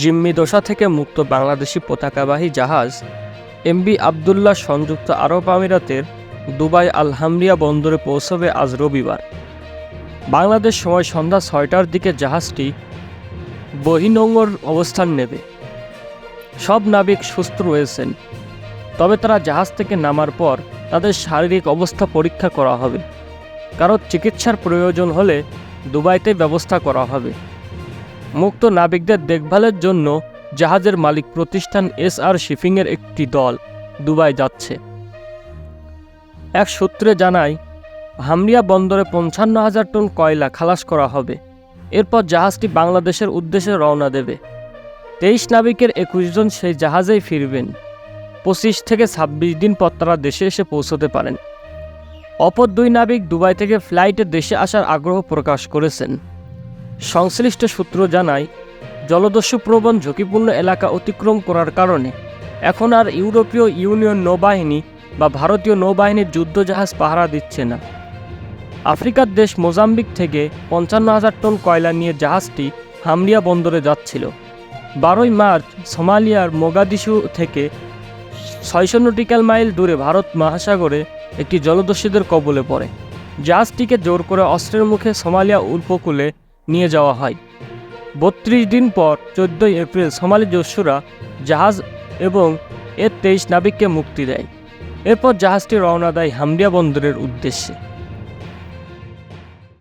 জিম্মি দশা থেকে মুক্ত বাংলাদেশি পতাকাবাহী জাহাজ এমবি আবদুল্লাহ সংযুক্ত আরব আমিরাতের দুবাই আলহামরিয়া বন্দরে পৌঁছবে আজ রবিবার। বাংলাদেশ সময় সন্ধ্যা ছয়টার দিকে জাহাজটি বহিনঙ্গর অবস্থান নেবে। সব নাবিক সুস্থ রয়েছেন, তবে তারা জাহাজ থেকে নামার পর তাদের শারীরিক অবস্থা পরীক্ষা করা হবে। কারও চিকিৎসার প্রয়োজন হলে দুবাইতে ব্যবস্থা করা হবে। মুক্ত নাবিকদের দেখভালের জন্য জাহাজের মালিক প্রতিষ্ঠান এস আর শিপিংয়ের একটি দল দুবাই যাচ্ছে। এক সূত্রে জানায়, হামরিয়া বন্দরে পঞ্চান্ন হাজার টন কয়লা খালাস করা হবে। এরপর জাহাজটি বাংলাদেশের উদ্দেশ্যে রওনা দেবে। তেইশ নাবিকের একুশ জন সেই জাহাজেই ফিরবেন। পঁচিশ থেকে ছাব্বিশ দিন পর তারা দেশে এসে পৌঁছতে পারেন। অপর দুই নাবিক দুবাই থেকে ফ্লাইটে দেশে আসার আগ্রহ প্রকাশ করেছেন। সংশ্লিষ্ট সূত্র জানায় জলদস্যুপ্রবণ ঝুঁকিপূর্ণ এলাকা অতিক্রম করার কারণে এখন আর ইউরোপীয় ইউনিয়ন নৌবাহিনী বা ভারতীয় নৌবাহিনীর যুদ্ধজাহাজ পাহারা দিচ্ছে না। আফ্রিকার দেশ মোজাম্বিক থেকে পঞ্চান্ন হাজার টন কয়লা নিয়ে জাহাজটি হামরিয়া বন্দরে যাচ্ছিল। বারোই মার্চ সোমালিয়ার মোগাদিশু থেকে ছয়শো নটিক্যাল মাইল দূরে ভারত মহাসাগরে একটি জলদস্যুদের কবলে পড়ে। জাহাজটিকে জোর করে অস্ত্রের মুখে সোমালিয়া উপকূলে নিয়ে যাওয়া হয়। বত্রিশ দিন পর চোদ্দোই এপ্রিল সোমালি জস্যুরা জাহাজ এবং এর তেইশ নাবিককে মুক্তি দেয়। এরপর জাহাজটি রওনা দেয় হামরিয়া বন্দরের উদ্দেশ্যে।